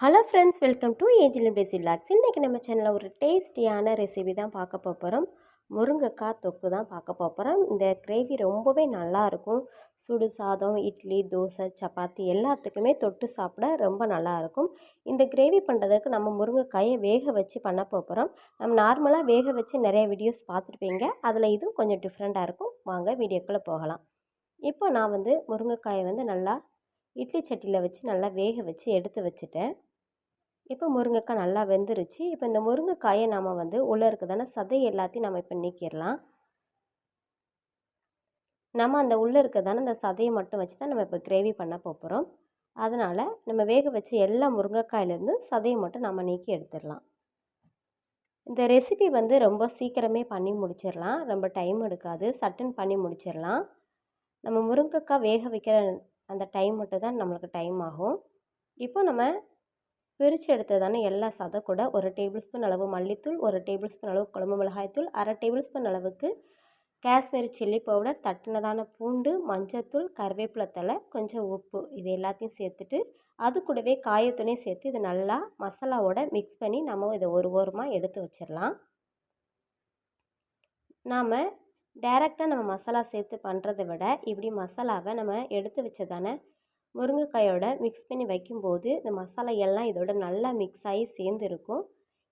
Hello friends welcome to ஏஜில் பேசி vlogs இன்றைக்கி நம்ம சேனலில் ஒரு டேஸ்டியான ரெசிபி தான் பார்க்க போகிறோம் முருங்கைக்காய் தொக்கு தான் பார்க்க போகிறோம் இந்த கிரேவி ரொம்பவே நல்லாயிருக்கும் சுடு சாதம் இட்லி தோசை சப்பாத்தி எல்லாத்துக்குமே தொட்டு சாப்பிட ரொம்ப நல்லாயிருக்கும் இந்த கிரேவி பண்ணுறதுக்கு நம்ம முருங்கைக்காயை வேக வச்சு பண்ண போகிறோம் நம்ம நார்மலாக வேக வச்சு நிறைய வீடியோஸ் பார்த்துருப்பீங்க அதில் இதுவும் கொஞ்சம் டிஃப்ரெண்ட்டாக இருக்கும். வாங்க வீடியோக்குள்ளே போகலாம். இப்போ நான் வந்து முருங்கைக்காயை வந்து நல்லா இட்லி சட்டியில் வச்சு நல்லா வேக வச்சு எடுத்து வச்சுட்டேன். இப்போ முருங்கைக்காய் நல்லா வெந்துருச்சு. இப்போ இந்த முருங்கைக்காயை நாம் வந்து உள்ளே இருக்குதான சதை எல்லாத்தையும் நம்ம இப்போ நீக்கிடலாம் நம்ம அந்த உள்ளே இருக்கிறதான அந்த சதையை மட்டும் வச்சு தான் நம்ம இப்போ கிரேவி பண்ண போகிறோம் அதனால் நம்ம வேக வச்சு எல்லா முருங்கைக்காயிலேருந்து சதையை மட்டும் நம்ம நீக்கி எடுத்துடலாம் இந்த ரெசிபி வந்து ரொம்ப சீக்கிரமே பண்ணி முடிச்சிடலாம் ரொம்ப டைம் எடுக்காது. சட்டுன்னு பண்ணி முடிச்சிடலாம் நம்ம முருங்கைக்காய் வேக வைக்கிற அந்த டைம் மட்டும் தான் நம்மளுக்கு டைம் ஆகும். இப்போ நம்ம பிரித்து எடுத்ததான எல்லா சாதம் கூட. ஒரு டேபிள் ஸ்பூன் அளவு மல்லித்தூள் ஒரு டேபிள் ஸ்பூன் அளவு குழம்பு மிளகாய்த்தூள் அரை டேபிள் ஸ்பூன் அளவுக்கு காஷ்மீரி சில்லி பவுடர் தட்டினதான பூண்டு மஞ்சத்தூள் கருவேப்பிலை தலை கொஞ்சம் உப்பு இது எல்லாத்தையும் சேர்த்துட்டு அது கூடவே காயத்துணையும் சேர்த்து இது நல்லா மசாலாவோட மிக்ஸ் பண்ணி நம்ம இதை ஒரு ஓரமாக எடுத்து வச்சிடலாம். நாம் டைரெக்டாக நம்ம மசாலா சேர்த்து பண்ணுறதை விட இப்படி மசாலாவை நம்ம எடுத்து வச்சதான முருங்கைக்காயோட மிக்ஸ் பண்ணி வைக்கும்போது இந்த மசாலா எல்லாம் இதோட நல்லா மிக்ஸ் ஆகி சேர்ந்து இருக்கும்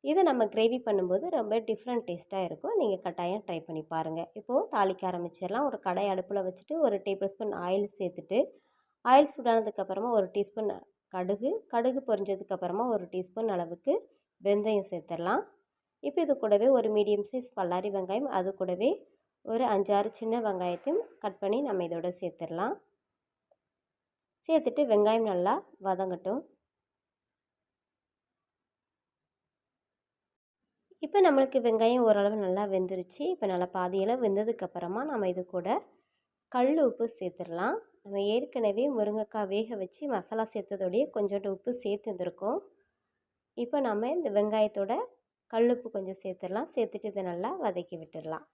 இதை நம்ம கிரேவி பண்ணும்போது ரொம்ப டிஃப்ரெண்ட் டேஸ்ட்டாக இருக்கும். நீங்கள் கட்டாயம் ட்ரை பண்ணி பாருங்கள் இப்போது தாளிக்க ஆரம்பிச்சிடலாம். ஒரு கடை அடுப்பில் வச்சுட்டு ஒரு டேபிள் ஸ்பூன் ஆயில் சேர்த்துட்டு ஆயில் சூடானதுக்கப்புறமா ஒரு டீஸ்பூன் கடுகு கடுகு பொரிஞ்சதுக்கப்புறமா ஒரு டீஸ்பூன் அளவுக்கு வெந்தயம் சேர்த்துடலாம். இப்போ இது கூடவே ஒரு மீடியம் சைஸ் பல்லாரி வெங்காயம் அது கூடவே ஒரு அஞ்சாறு சின்ன வெங்காயத்தையும் கட் பண்ணி நம்ம இதோட சேர்த்துடலாம். சேர்த்துட்டு வெங்காயம் நல்லா வதங்கட்டும். இப்போ நம்மளுக்கு வெங்காயம் ஓரளவு நல்லா வெந்துருச்சு. இப்போ நல்லா பாதியளவு வெந்ததுக்கப்புறமா நம்ம இது கூட கல் உப்பு சேர்த்துடலாம். நம்ம ஏற்கனவே முருங்கைக்காய் வேக வச்சு மசாலா சேர்த்ததோடைய கொஞ்சோண்டு உப்பு சேர்த்து இருந்திருக்கோம் இப்போ நம்ம இந்த வெங்காயத்தோட கல் உப்பு கொஞ்சம் சேர்த்துடலாம். சேர்த்துட்டு இதை நல்லா வதக்கி விட்டுடலாம்.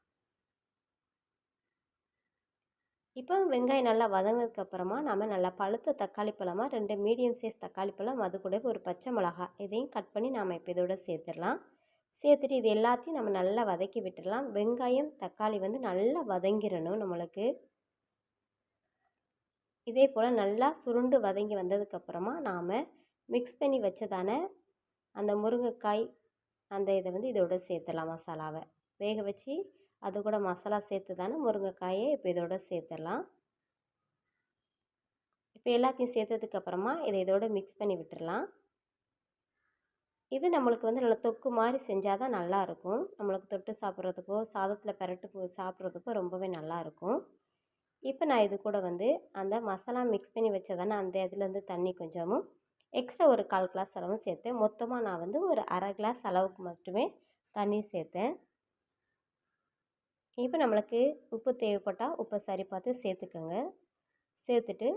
இப்போ வெங்காயம் நல்லா வதங்கினதுக்கப்புறமா நம்ம நல்லா பழுத்த தக்காளி பழமாக ரெண்டு மீடியம் சைஸ் தக்காளி பழம் அது கூட ஒரு பச்சை மிளகா இதையும் கட் பண்ணி நாம் இப்போ இதோட சேர்த்துடலாம். சேர்த்துட்டு இது எல்லாத்தையும் நம்ம நல்லா வதக்கி விட்டுடலாம். வெங்காயம் தக்காளி வந்து நல்லா வதங்கிடணும் நம்மளுக்கு. இதே போல் நல்லா சுருண்டு வதங்கி வந்ததுக்கப்புறமா நாம் மிக்ஸ் பண்ணி வச்சதான அந்த முருங்கைக்காய் அந்த இதை வந்து இதோட சேர்த்துடலாம் மசாலாவை. வேக வச்சு அது கூட மசாலா சேர்த்து தானே முருங்கைக்காயை இப்போ இதோட சேர்த்துடலாம். இப்போ எல்லாத்தையும் சேர்த்ததுக்கப்புறமா இதை இதோட மிக்ஸ் பண்ணி விட்டுடலாம். இது நம்மளுக்கு வந்து நல்லா தொக்கு மாதிரி செஞ்சால் தான் நல்லாயிருக்கும் நம்மளுக்கு தொட்டு சாப்பிட்றதுக்கோ சாதத்தில் பெரட்டு சாப்பிட்றதுக்கோ ரொம்பவே நல்லாயிருக்கும் இப்போ நான் இது கூட வந்து அந்த மசாலா மிக்ஸ் பண்ணி வச்சதானே அந்த இதுலேருந்து தண்ணி கொஞ்சமும் எக்ஸ்ட்ரா ஒரு கால் கிளாஸ் அளவும் சேர்த்தேன். மொத்தமாக நான் வந்து ஒரு அரை கிளாஸ் அளவுக்கு மட்டுமே தண்ணி சேர்த்தேன். இப்போ நம்மளுக்கு உப்பு தேவைப்பட்டால் உப்பை சரி பார்த்து சேர்த்துக்கோங்க. சேர்த்துட்டு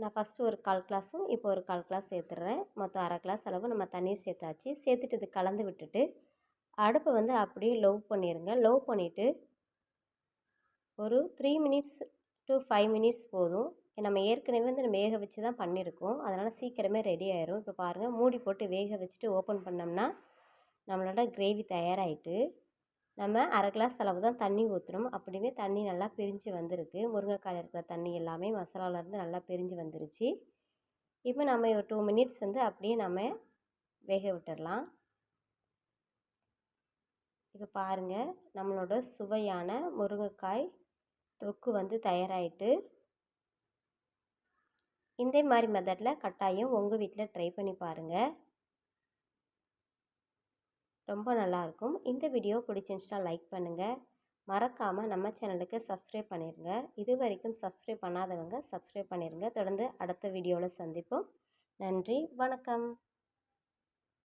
நான் ஃபஸ்ட்டு ஒரு கால் கிளாஸும் இப்போ ஒரு கால் கிளாஸ் சேர்த்துட்றேன் மொத்தம் அரை கிளாஸ் அளவு நம்ம தண்ணீர் சேர்த்தாச்சு. சேர்த்துட்டு இது கலந்து விட்டுட்டு அடுப்பை வந்து அப்படியே லவ் பண்ணிடுங்க லவ் பண்ணிவிட்டு ஒரு three minutes to five minutes போதும். நம்ம ஏற்கனவே வந்து நம்ம வேக வச்சு தான் பண்ணியிருக்கோம். அதனால் சீக்கிரமே ரெடி ஆயிரும். இப்போ பாருங்கள் மூடி போட்டு வேக வச்சுட்டு ஓப்பன் பண்ணோம்னா நம்மளோட கிரேவி தயாராகிட்டு நம்ம அரை கிளாஸ் அளவு தான் தண்ணி ஊற்றணும் அப்படியே தண்ணி நல்லா பிரிஞ்சு வந்திருக்கு. முருங்கைக்காயில் இருக்கிற தண்ணி எல்லாமே மசாலாவிலேருந்து நல்லா பிரிஞ்சு வந்துருச்சு. இப்போ நம்ம ஒரு டூ மினிட்ஸ் வந்து அப்படியே நம்ம வேக விட்டுடலாம். இப்போ பாருங்கள் நம்மளோட சுவையான முருங்கைக்காய் தொக்கு வந்து தயாராகிட்டு இந்த மாதிரி மெத்தடில் கட்டாயம் உங்கள் வீட்டில் ட்ரை பண்ணி பாருங்கள் ரொம்ப நல்லாயிருக்கும். இந்த வீடியோ பிடிச்சிருந்துச்சுன்னா லைக் பண்ணுங்கள் மறக்காமல் நம்ம சேனலுக்கு சப்ஸ்கிரைப் பண்ணிடுங்க இது வரைக்கும் சப்ஸ்கிரைப் பண்ணாதவங்க சப்ஸ்கிரைப் பண்ணிடுங்க தொடர்ந்து அடுத்த வீடியோவில் சந்திப்போம். நன்றி. வணக்கம்.